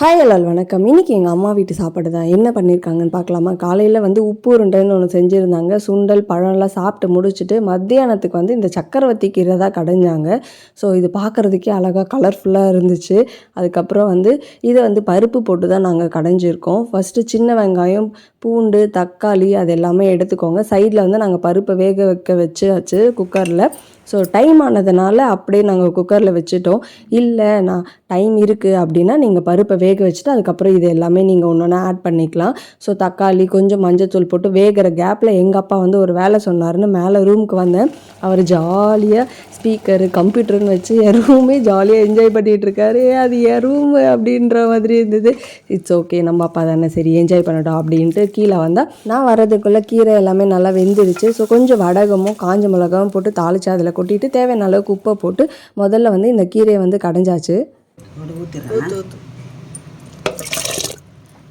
Hi எல்லால் வணக்கம். இன்னைக்கு எங்கள் அம்மா வீட்டு சாப்பாடு தான். என்ன பண்ணியிருக்காங்கன்னு பார்க்கலாமா? காலையில் வந்து உப்பு உருண்டைன்னு ஒன்று செஞ்சுருந்தாங்க. சுண்டல் பழம்லாம் சாப்பிட்டு முடிச்சுட்டு மத்தியானத்துக்கு வந்து இந்த சக்கரவர்த்தி கீரை தான் கடைஞ்சாங்க. ஸோ இது பார்க்குறதுக்கே அழகாக கலர்ஃபுல்லாக இருந்துச்சு. அதுக்கப்புறம் வந்து இதை வந்து பருப்பு போட்டு தான் நாங்கள் கடைஞ்சிருக்கோம். ஃபஸ்ட்டு சின்ன வெங்காயம் பூண்டு தக்காளி அது எல்லாமே எடுத்துக்கோங்க. சைடில் வந்து நாங்கள் பருப்பை வேக வைக்க வச்சு வச்சு குக்கரில் ஸோ டைம் ஆனதுனால அப்படியே நாங்கள் குக்கரில் வச்சுட்டோம். இல்லை நான் டைம் இருக்குது அப்படின்னா நீங்கள் பருப்பை வேக வச்சுட்டு அதுக்கப்புறம் இது எல்லாமே நீங்கள் ஒன்று ஒன்றா ஆட் பண்ணிக்கலாம். ஸோ தக்காளி கொஞ்சம் மஞ்சத்தூள் போட்டு வேகிற கேப்பில் எங்கள் அப்பா வந்து ஒரு வேலை சொன்னார்னு மேலே ரூமுக்கு வந்தேன். அவர் ஜாலியாக ஸ்பீக்கரு கம்ப்யூட்டர்னு வச்சு என் ரூமே ஜாலியாக என்ஜாய் பண்ணிகிட்ருக்காரு அது என் ரூம் அப்படின்ற மாதிரி இருந்தது. இட்ஸ் ஓகே நம்ம அப்பா தானே சரி என்ஜாய் பண்ணட்டும் அப்படின்ட்டு கீழே வந்தால் நான் வர்றதுக்குள்ளே கீரை எல்லாமே நல்லா வெந்துருச்சு. ஸோ கொஞ்சம் வடகமும் காஞ்ச மிளகாவும் போட்டு தாளிச்சு அதில் கொட்டிட்டு தேவையான அளவுக்கு உப்பை போட்டு முதல்ல வந்து இந்த கீரையை வந்து கடைஞ்சாச்சு.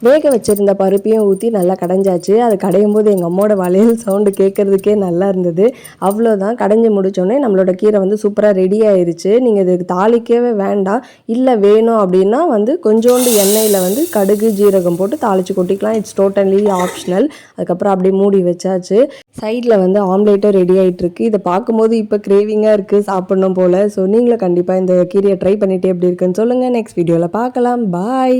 வேக வச்சுருந்த பருப்பையும் ஊற்றி நல்லா கடைஞ்சாச்சு. அது கடையும் போது எங்கள் அம்மாவோட வளையல் சவுண்டு கேட்குறதுக்கே நல்லா இருந்தது. அவ்வளோதான் கடைஞ்சி முடித்தோடனே நம்மளோட கீரை வந்து சூப்பராக ரெடி ஆயிடுச்சு நீங்கள் இதுக்கு தாளிக்கவே வேண்டாம். இல்லை வேணும் அப்படின்னா வந்து கொஞ்சோண்டு எண்ணெயில் வந்து கடுகு ஜீரகம் போட்டு தாளித்து கொட்டிக்கலாம். இட்ஸ் டோட்டலி ஆப்ஷனல் அதுக்கப்புறம் அப்படியே மூடி வச்சாச்சு. சைடில் வந்து ஆம்லேட்டும் ரெடி ஆகிட்டுருக்கு இதை பார்க்கும்போது இப்போ கிரேவிங்காக இருக்குது சாப்பிட்ணும் போல். ஸோ நீங்களும் கண்டிப்பாக இந்த கீரையை ட்ரை பண்ணிட்டு எப்படி இருக்குன்னு சொல்லுங்கள் நெக்ஸ்ட் வீடியோவில் பார்க்கலாம். பாய்